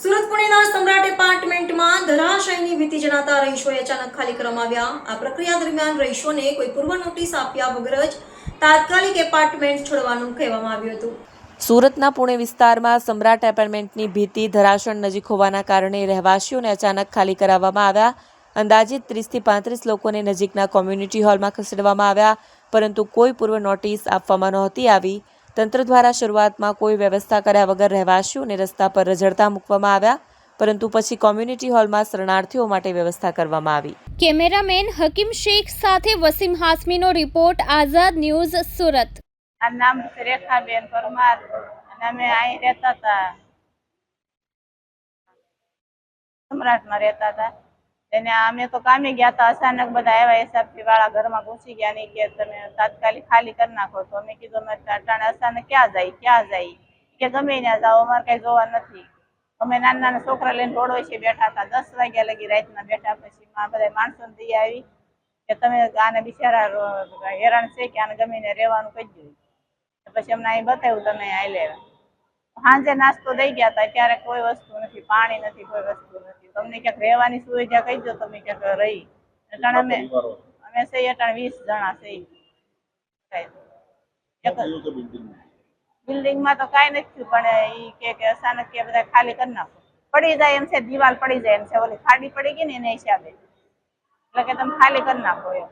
સુરત પુણેના સમ્રાટ એપાર્ટમેન્ટમાં ધરાશયની ભીતિ જણાતા રહીશોએ અચાનક ખાલી કરવામાં આવ્યા. આ પ્રક્રિયા દરમિયાન રહીશોને કોઈ પૂર્વ નોટિસ આપ્યા વગર જ તાત્કાલિક એપાર્ટમેન્ટ છોડવાનું કહેવામાં આવ્યું હતું. સુરતના પુણે વિસ્તારમાં સમ્રાટ એપાર્ટમેન્ટની ભીતિ ધરાશણ નજીક હોવાના કારણે રહેવાસીઓને અચાનક ખાલી કરાવવામાં આવ્યા. અંદાજિત ત્રીસથી પાંત્રીસ લોકોને નજીકના કોમ્યુનિટી હોલમાં ખસેડવામાં આવ્યા, પરંતુ કોઈ પૂર્વ નોટિસ આપવામાં નહોતી આવી. તંત્ર દ્વારા શરૂઆતમાં કોઈ વ્યવસ્થા કર્યા વગર રહેવાસીઓને રસ્તા પર રઝળતા મૂકવામાં આવ્યા પરંતુ પછી કોમ્યુનિટી હોલમાં શરણાર્થીઓ માટે વ્યવસ્થા કરવામાં આવી. કેમેરામેન હકીમ શેખ સાથે વસીમ હાસમીનો રિપોર્ટ આઝાદ ન્યૂઝ સુરત. આ નામ રેખાબેન પરમાર અને અમે અહીં રહેતા હતા. સમ્રાટમાં રહેતા હતા. એને અમે તો કામે ગયા હતા, અચાનક બધા આવ્યા એસઆરપી વાળા ઘરમાં ઘૂસી ગયા નહીં કે તમે તાત્કાલિક ખાલી કરી નાખો. તો અમે કીધું અમે અટાણે અચાનક ક્યાં જાય ક્યાં જાય? કે ગમે ત્યાં જાઓ, અમારે કઈ જોવા નથી. અમે નાના નાના છોકરા લઈને રોડ વચ્ચે બેઠા હતા, દસ વાગ્યા લગી રાતના બેઠા પછી બધા માણસો દઈ આવી કે તમે આને બિચારા હેરાન છે કે આને ગમીને રહેવાનું કહી દઉં પછી અમને અહીં બતાવ્યું, તમે અહીં લેવા સાંજે નાસ્તો દઈ ગયા હતા ત્યારે કોઈ વસ્તુ નથી પાણી નથી કોઈ વસ્તુ નથી. તમને ક્યાંક રહેવાની સુવિધા કહી દો તમે ક્યાંક રહી. અટાણે અમે અમે સહી અટાણે વીસ જણા સહી. બિલ્ડિંગમાં તો કાંઈ નથી થયું પણ ઈ કે કે અચાનક કે બધા ખાલી કરી નાખો. પડી જાય એમ છે દિવાલ પડી જાય એમ છે ઓલી ખાડી પડી ગઈ ને એના હિસાબે. એટલે કે તમે ખાલી કરી નાખો એમ.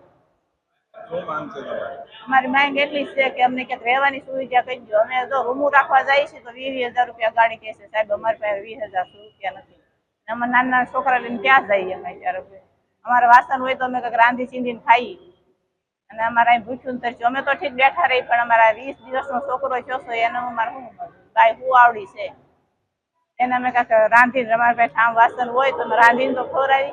અમારી માંગ એટલી છે કે અમને ક્યાંક રહેવાની સુવિધા કહી દો. અમે જો રૂમું રાખવા જઈએ છીએ તો વીસ હજાર રૂપિયા ગાડી કહેશે. સાહેબ, અમારી પાસે વીસ હજાર રૂપિયા નથી. અમે નાના નાના છોકરા લઈને ક્યાં જઈએ અમે ત્યારે અમારે વાસણ હોય તો અમે કંઈક રાંધી ચીંધીને ખાઈએ. અને અમારા અહીં ભૂખ્યું તરસ્યું. અમે તો ઠીક બેઠા રહી, પણ અમારા વીસ દિવસનો છોકરો જોશો એને અમારે શું ગાય હું આવડી છે. એને અમે કાંઈક રાંધીને, અમારી પાસે આમ વાસણ હોય તો રાંધીને તો ખવડાવી